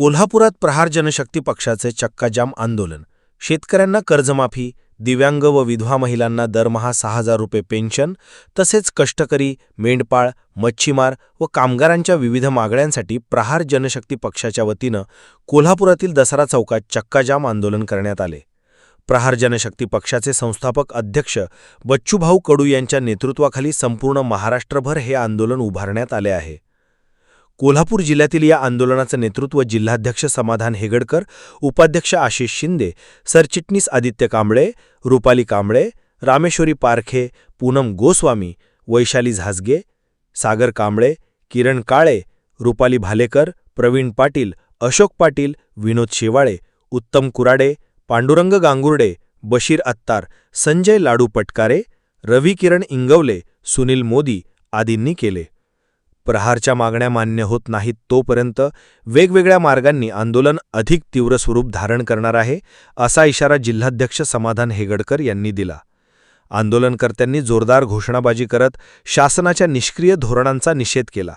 कोल्हापुरात प्रहार जनशक्ती पक्षाचे चक्काजाम आंदोलन. शेतकऱ्यांना कर्जमाफी दिव्यांग व विधवा महिलांना दरमहा सहा हजार रुपये पेन्शन तसेच कष्टकरी मेंढपाळ मच्छीमार व कामगारांच्या विविध मागण्यांसाठी प्रहार जनशक्ती पक्षाच्या वतीनं कोल्हापुरातील दसरा चौकात चक्काजाम आंदोलन करण्यात आले. प्रहार जनशक्ती पक्षाचे संस्थापक अध्यक्ष बच्चूभाऊ कडू यांच्या नेतृत्वाखाली संपूर्ण महाराष्ट्रभर हे आंदोलन उभारण्यात आले आहे. कोल्हापूर जिल्ह्यातील या आंदोलनाचं नेतृत्व जिल्हाध्यक्ष समाधान हेगडकर उपाध्यक्ष आशिष शिंदे सरचिटणीस आदित्य कांबळे रुपाली कांबळे रामेश्वरी पारखे पूनम गोस्वामी वैशाली झाजगे सागर कांबळे किरण काळे रुपाली भालेकर प्रवीण पाटील अशोक पाटील विनोद शेवाळे उत्तम कुराडे पांडुरंग गांगुर्डे बशीर अत्तार संजय लाडू पटकारे रवी किरण इंगवले सुनील मोदी आदींनी केले. प्रहारच्या मागण्या मान्य होत नाहीत तोपर्यंत वेगवेगळ्या मार्गांनी आंदोलन अधिक तीव्र स्वरूप धारण करणार आहे असा इशारा जिल्हाध्यक्ष समाधान हेगडकर यांनी दिला. आंदोलनकर्त्यांनी जोरदार घोषणाबाजी करत शासनाच्या निष्क्रिय धोरणांचा निषेध केला.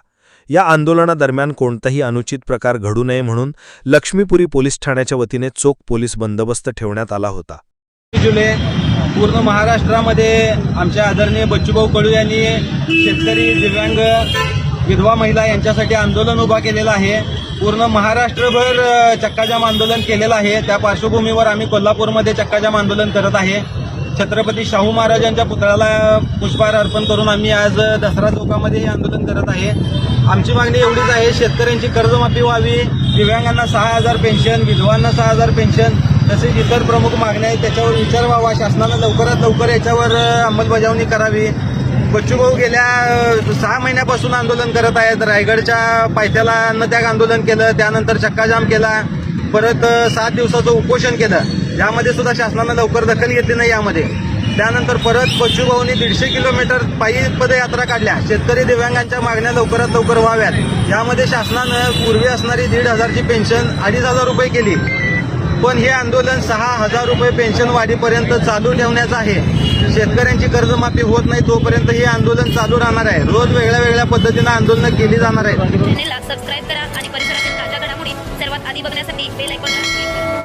या आंदोलनादरम्यान कोणताही अनुचित प्रकार घडू नये म्हणून लक्ष्मीपुरी पोलीस ठाण्याच्या वतीने चोख पोलीस बंदोबस्त ठेवण्यात आला होता. जुलै पूर्ण महाराष्ट्रामध्ये आमच्या आदरणीय बच्चूभाऊ कडू यांनी शेतकरी दिव्यांग विधवा महिला यांच्यासाठी आंदोलन उभा केलेलं आहे. पूर्ण महाराष्ट्रभर चक्काजाम आंदोलन केलेलं आहे. त्या पार्श्वभूमीवर आम्ही कोल्हापूरमध्ये चक्काजाम आंदोलन करत आहे. छत्रपती शाहू महाराजांच्या पुतळ्याला पुष्पहार अर्पण करून आम्ही आज दसरा चौकामध्ये हे आंदोलन करत आहे. आमची मागणी एवढीच आहे शेतकऱ्यांची कर्जमाफी व्हावी दिव्यांगांना सहा हजार पेन्शन विधवांना सहा हजार पेन्शन तसेच इतर प्रमुख मागण्या आहेत त्याच्यावर विचार व्हावा. शासनानं लवकरात लवकर याच्यावर अंमलबजावणी करावी. बच्चूभाऊ गेल्या सहा महिन्यापासून आंदोलन करत आहेत. रायगडच्या पायथ्याला अन्नत्याग आंदोलन केलं त्यानंतर चक्काजाम केला परत सात दिवसाचं उपोषण केलं. यामध्ये सुद्धा शासनानं लवकर दखल घेतली नाही यामध्ये. त्यानंतर परत बच्चूभाऊनी दीडशे किलोमीटर पायी पदयात्रा काढल्या. शेतकरी दिव्यांगांच्या मागण्या लवकरात लवकर व्हाव्यात. यामध्ये शासनानं पूर्वी असणारी दीड हजारची पेन्शन अडीच हजार रुपये केली. पण हे आंदोलन सहा हजार रुपये पेन्शन वाढीपर्यंत चालू ठेवण्याचं आहे. शेतकऱ्यांची कर्जमाफी होत नाही तोपर्यंत हे आंदोलन चालू राहणार आहे. रोज वेगळ्या वेगळ्या पद्धतीनं आंदोलनं केली जाणार आहेत. चॅनेलला सबस्क्राईब करा आणि परिसरातील ताज्या घडामोडी सर्वात आधी बघण्यासाठी बेल